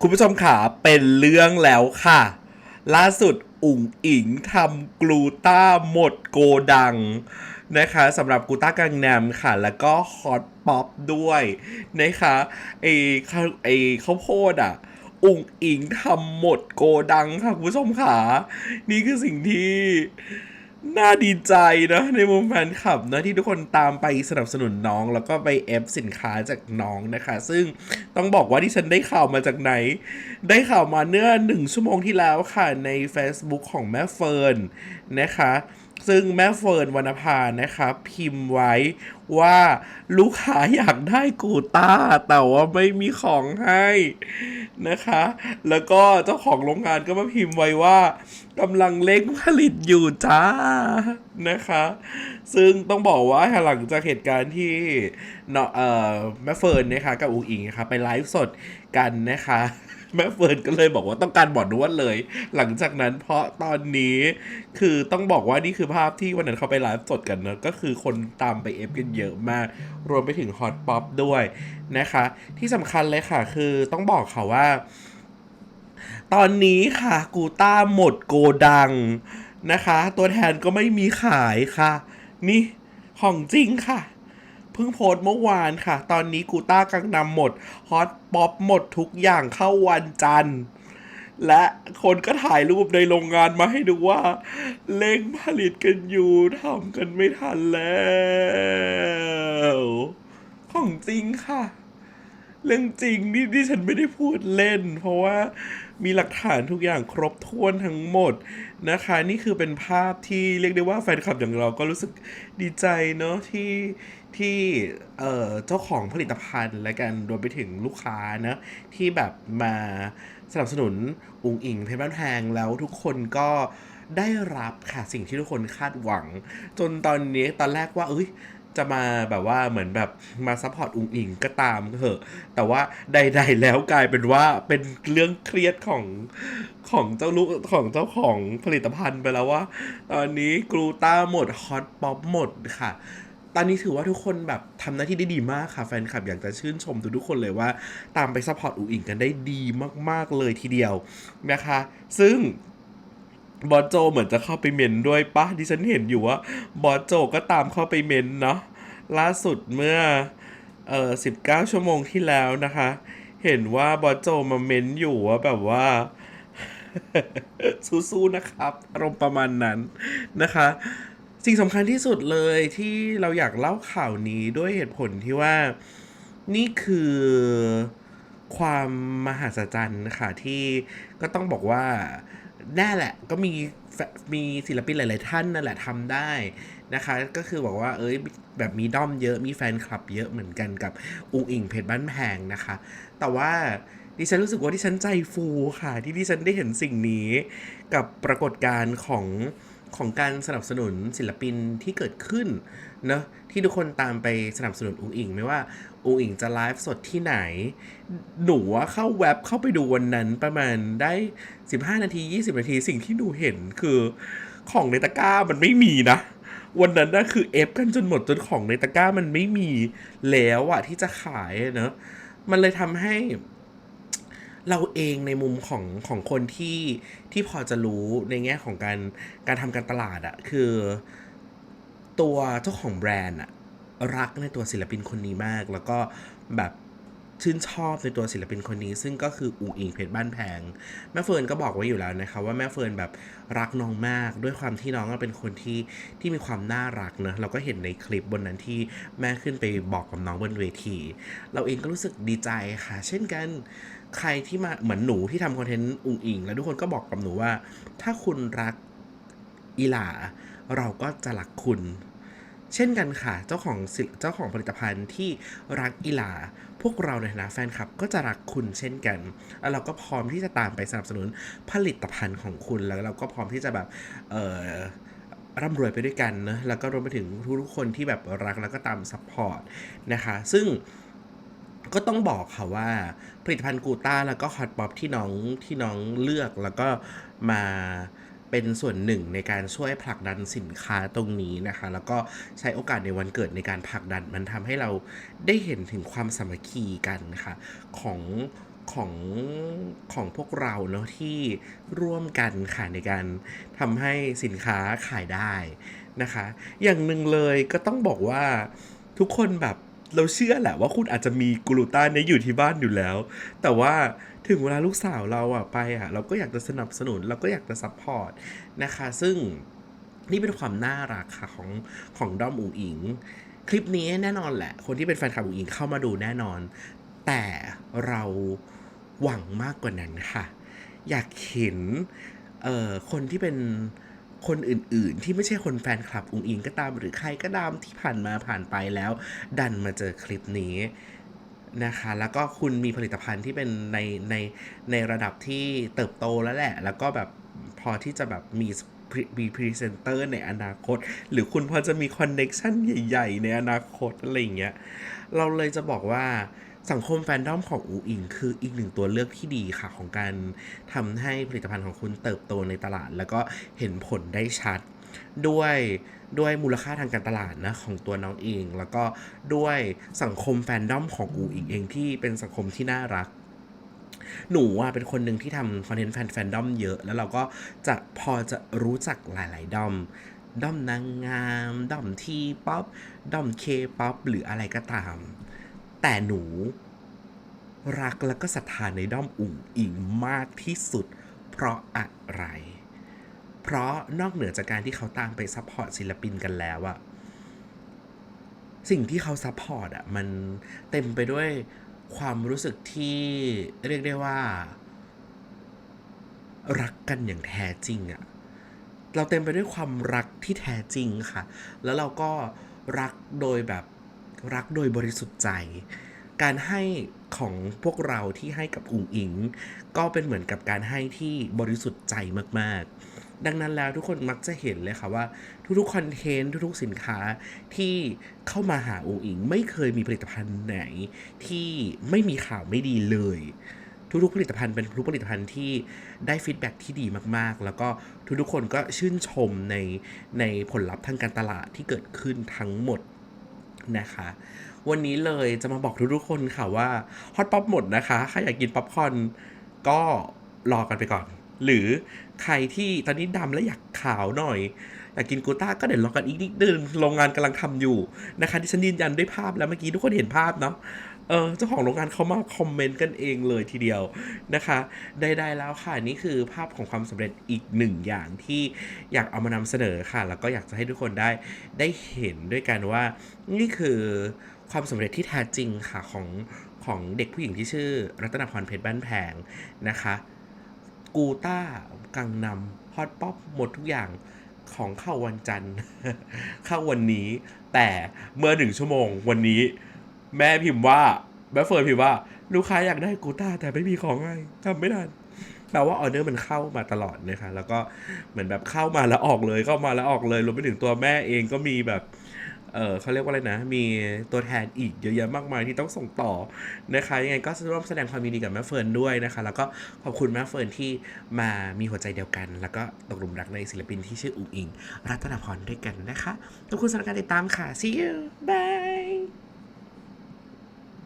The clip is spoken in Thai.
คุณผู้ชมขาเป็นเรื่องแล้วค่ะ ล่าสุดอุ๋งอิงทำกลูต้าหมดโกดังนะคะสำหรับกลูต้ากังแนำค่ะ แล้วก็ฮอตป๊อปด้วยนะคะไอข้าวไอข้าวโพดอะ อุ๋งอิงทำหมดโกดังค่ะ คุณผู้ชมขานี่คือสิ่งที่ น่าดีใจนะในมุมแฟนคลับนะที่ทุกคนตามไปสนับสนุนน้อง แล้วก็ไปเอฟสินค้าจากน้องนะคะ ซึ่งต้องบอกว่าที่ฉันได้ข่าวมาจากไหน ได้ข่าวมาเนื่อหนึ่งชั่วโมงที่แล้วค่ะใน Facebook ของแม่เฟิร์นนะคะ ซึ่งแม่เฟิร์นวรรณภานะคะพิมพ์ไว้ว่าลูกค้าอยากได้กูต้า แต่ว่าไม่มีของให้นะคะ แล้วก็เจ้าของโรงงานก็มาพิมพ์ไว้ว่ากำลังเร่งผลิตอยู่จ้านะคะ ซึ่งต้องบอกว่าหลังจากเหตุการณ์ที่เนาะเอ่อแม่เฟิร์นนะคะกับอุ๋งอิงนะคะไปไลฟ์สดกันนะคะ แม่เฟิร์นก็เลยบอกว่าต้องการบอดนวดเลย หลังจากนั้นเพราะตอนนี้คือต้องบอกว่านี่คือภาพที่วันนั้นเขาไปไลฟ์สดกันเนอะก็คือคนตามไปเอฟกันเยอะมาก รวมไปถึงฮอตป๊อปด้วยนะคะ ที่สำคัญเลยค่ะ คือต้องบอกค่ะว่า ตอนนี้ค่ะกูต้าหมดโกดังนะคะ ตัวแทนก็ไม่มีขายค่ะ นี่ของจริงค่ะ เพิ่งโพสเมื่อวานค่ะ ตอนนี้กูต้ากังนำหมด ฮอตป๊อปหมดทุกอย่างเข้าวันจันทร์ และคนก็ถ่ายรูปในโรงงานมาให้ดูว่าเร่งผลิตกันอยู่ทำกันไม่ทันแล้ว ของจริงค่ะ เรื่องจริงนี่ที่ฉันไม่ได้พูดเล่น เพราะว่า มีหลักฐานทุกอย่างครบถ้วนทั้งหมดนะคะ นี่คือเป็นภาพที่เรียกได้ว่าแฟนคลับอย่างเราก็รู้สึกดีใจเนาะที่ที่เอ่อเจ้าของผลิตภัณฑ์และกันรวมไปถึงลูกค้านะที่แบบมาสนับสนุนอุงอิงเพชรบ้านแพงแล้วทุกคนก็ได้รับค่ะสิ่งที่ทุกคนคาดหวัง จนตอนนี้ตอนแรกว่าเอ้ย จะมาแบบว่าเหมือนแบบมาซัพพอร์ตอุงอิงก็ตามเถอะ แต่ว่าใด ๆ แล้วกลายเป็นว่าเป็นเรื่องเครียดของของเจ้าลูกของเจ้าของผลิตภัณฑ์ไปแล้วว่า ตอนนี้กลูต้าหมดฮอตป๊อปหมดค่ะตอนนี้ถือว่าทุกคนแบบทำหน้าที่ได้ดีมากค่ะ แฟนคลับอยากจะชื่นชมทุกๆคนเลยว่า ตามไปซัพพอร์ตอุงอิงกันได้ดีมากๆเลยทีเดียวนะคะ ซึ่ง บอสโจเหมือนจะเข้าไปเมนด้วยปะดิฉันเห็นอยู่ว่าบอสโจก็ตามเข้าไปเมนเนาะล่าสุดเมื่อเอ่อสิบเก้าชั่วโมงที่แล้วนะคะ เห็นว่าบอสโจมาเมนอยู่ว่าแบบว่าสู้ๆนะครับ อารมณ์ประมาณนั้นนะคะ สิ่งสำคัญที่สุดเลยที่เราอยากเล่าข่าวนี้ด้วยเหตุผลที่ว่านี่คือ ความมหัศจรรย์นะคะที่ก็ต้องบอกว่าแน่แหละก็มีมีศิลปินหลาย ๆ ท่านนั่นแหละทำได้นะคะ ก็คือบอกว่าเอ้ยแบบมีด้อมเยอะมีแฟนคลับเยอะเหมือนกันกับอุงอิงเพชรบ้านแพงนะคะ แต่ว่าดิฉันรู้สึกว่าดิฉันใจฟูค่ะ ที่ดิฉันได้เห็นสิ่งนี้กับปรากฏการณ์ของ ของการสนับสนุนศิลปินที่เกิดขึ้นเนอะที่ทุกคนตามไปสนับสนุนอุงอิงไม่ว่าอุงอิงจะไลฟ์สดที่ไหน หนูว่าเข้าเว็บเข้าไปดูวันนั้นประมาณได้ 15 นาที 20 นาทีสิ่งที่หนูเห็นคือของในตะกร้ามันไม่มีนะ วันนั้นน่ะคือเอฟกันจนหมดจนของในตะกร้ามันไม่มีแล้วอะที่จะขายเนอะมันเลยทำให้ เราเองในมุมของของคนที่ที่พอจะรู้ในแง่ของการการทำการตลาดอะคือตัวเจ้าของแบรนด์อะรักในตัวศิลปินคนนี้มาก แล้วก็แบบชื่นชอบในตัวศิลปินคนนี้ ซึ่งก็คืออูอิงเพชรบ้านแพง แม่เฟิร์นก็บอกไว้อยู่แล้วนะคะว่าแม่เฟิร์นแบบรักน้องมากด้วยความที่น้องก็เป็นคนที่ที่มีความน่ารักเนอะเราก็เห็นในคลิปบนนั้นที่แม่ขึ้นไปบอกกับน้องบนเวที เราเองก็รู้สึกดีใจค่ะ เช่นกัน ใครที่มาเหมือนหนูที่ทำคอนเทนต์อุงอิง แล้วทุกคนก็บอกกับหนูว่า ถ้าคุณรักอีหลา เราก็จะรักคุณ เช่นกันค่ะ เจ้าของเจ้าของผลิตภัณฑ์ที่รักอีหลา พวกเราในฐานะแฟนคลับก็จะรักคุณเช่นกันแล้วเราก็พร้อมที่จะตามไปสนับสนุนผลิตภัณฑ์ของคุณแล้วเราก็พร้อมที่จะแบบเอ่อร่ำรวยไปด้วยกันนะแล้วก็รวมไปถึงทุกๆคนที่แบบรักแล้วก็ตามซัพพอร์ตนะคะ ซึ่ง ก็ต้องบอกค่ะว่าผลิตภัณฑ์กูต้าแล้วก็ฮอตป๊อปที่น้องที่น้องเลือกแล้วก็มาเป็นส่วนหนึ่งในการช่วยผลักดันสินค้าตรงนี้นะคะ แล้วก็ใช้โอกาสในวันเกิดในการผลักดัน มันทำให้เราได้เห็นถึงความสามัคคีกันค่ะของของของพวกเราเนาะที่ร่วมกันค่ะในการทำให้สินค้าขายได้นะคะ อย่างหนึ่งเลยก็ต้องบอกว่าทุกคนแบบ เราเชื่อแหละว่าคุณอาจจะมีกลูตาเนี้อยู่ที่บ้านอยู่แล้ว แต่ว่าถึงเวลาลูกสาวเราอะไปอะเราก็อยากจะสนับสนุน เราก็อยากจะซัพพอร์ตนะคะ ซึ่งนี่เป็นความน่ารักค่ะของของด้อมอุ๋งอิง คลิปนี้แน่นอนแหละ คนที่เป็นแฟนคลับอุ๋งอิงเข้ามาดูแน่นอน แต่เราหวังมากกว่านั้นค่ะ อยากเห็นเอ่อคนที่เป็น คนอื่นๆ ที่ไม่ใช่คนแฟนคลับอุงอิงก็ตามหรือใครก็ตามที่ผ่านมาผ่านไปแล้ว ดันมาเจอคลิปนี้นะคะ แล้วก็คุณมีผลิตภัณฑ์ที่เป็นในในในระดับที่เติบโตแล้วแหละ แล้วก็แบบพอที่จะแบบมีมีพรีเซนเตอร์ในอนาคต หรือคุณพอจะมีคอนเน็ชันใหญ่ ๆ ในอนาคตอะไรอย่างเงี้ยเราเลยจะบอกว่า สังคมแฟนดอมของอูอิงคืออีกหนึ่งตัวเลือกที่ดีค่ะ ของการทำให้ผลิตภัณฑ์ของคุณเติบโตในตลาด แล้วก็เห็นผลได้ชัด ด้วยด้วยมูลค่าทางการตลาดนะของตัวน้องเอง แล้วก็ด้วยสังคมแฟนดอมของอูอิงเองที่เป็นสังคมที่น่ารักหนูอะเป็นคนหนึ่งที่ทำคอนเทนต์แฟนแฟนดอมเยอะ แล้วเราก็จะพอจะรู้จักหลาย ๆดอมด้อมนางงามด้อมทีป๊อปด้อมเคป๊อปหรืออะไรก็ตาม แต่หนู รักแล้วก็ศรัทธาในด้อมอุ๋งอิงมากที่สุด เพราะอะไร เพราะนอกเหนือจากการที่เขาตามไปซัพพอร์ตศิลปินกันแล้วอะสิ่งที่เขาซัพพอร์ตอะมันเต็มไปด้วยความรู้สึกที่เรียกได้ว่า รักกันอย่างแท้จริงอะเราเต็มไปด้วยความรักที่แท้จริงค่ะ แล้วเราก็รักโดยแบบ รักโดยบริสุทธิ์ใจ การให้ของพวกเราที่ให้กับอุ๋งอิง ก็เป็นเหมือนกับการให้ที่บริสุทธิ์ใจมากๆ ดังนั้นแล้วทุกคนมักจะเห็นเลยค่ะว่า ทุกๆคอนเทนต์ทุกๆสินค้าที่เข้ามาหาอุ๋งอิง ไม่เคยมีผลิตภัณฑ์ไหน ที่ไม่มีข่าวไม่ดีเลยทุกๆผลิตภัณฑ์เป็นทุกผลิตภัณฑ์ที่ได้ฟีดแบ็กที่ดีมากๆ แล้วก็ทุกๆคนก็ชื่นชมในในผลลัพธ์ทางการตลาดที่เกิดขึ้นทั้งหมด นะคะ วันนี้เลยจะมาบอกทุกๆคนค่ะว่าฮอตป๊อปหมดนะคะใครอยากกินป๊อปคอนก็รอกันไปก่อน หรือใครที่ตอนนี้ดำและอยากขาวหน่อย อยากกินกูต้าก็เดี๋ยวรอกันอีกนิดนึงโรงงานกำลังทำอยู่นะคะที่ฉันยืนยันด้วยภาพแล้วเมื่อกี้ทุกคนเห็นภาพเนาะเออเจ้าของโรงงานเขามาคอมเมนต์กันเองเลยทีเดียวนะคะได้ๆแล้วค่ะนี่คือภาพของความสำเร็จอีกหนึ่งอย่างที่อยากเอามานำเสนอค่ะ แล้วก็อยากจะให้ทุกคนได้ได้เห็นด้วยกันว่า นี่คือความสำเร็จที่แท้จริงค่ะของของเด็กผู้หญิงที่ชื่อ รัตนพรเพชรบ้านแพงนะคะ กูต้ากังนำฮอตป๊อปหมดทุกอย่าง ของเข้าวันจันทร์ เข้าวันนี้ แต่เมื่อหนึ่งชั่วโมงวันนี้ แม่พิมพ์ว่าแม่เฟิร์นพิมพ์ว่า ลูกค้าอยากได้กูต้าแต่ไม่มีของให้ทำไม่ทันแปลว่าออเดอร์มันเข้ามาตลอดนะคะแล้วก็เหมือนแบบเข้ามาแล้วออกเลยเข้ามาแล้วออกเลยรวมไปถึงตัวแม่เองก็มีแบบ เออเขาเรียกว่าอะไรนะ มีตัวแทนอีกเยอะแยะมากมายที่ต้องส่งต่อนะคะ ยังไงก็ร่วมแสดงความยินดีกับแม่เฟิร์นด้วยนะคะ แล้วก็ขอบคุณแม่เฟิร์นที่มามีหัวใจเดียวกัน แล้วก็ตกหลุมรักในศิลปินที่ชื่ออุ๋งอิง รัตนพรด้วยกันนะคะขอบคุณสำหรับการติดตามค่ะ see you bye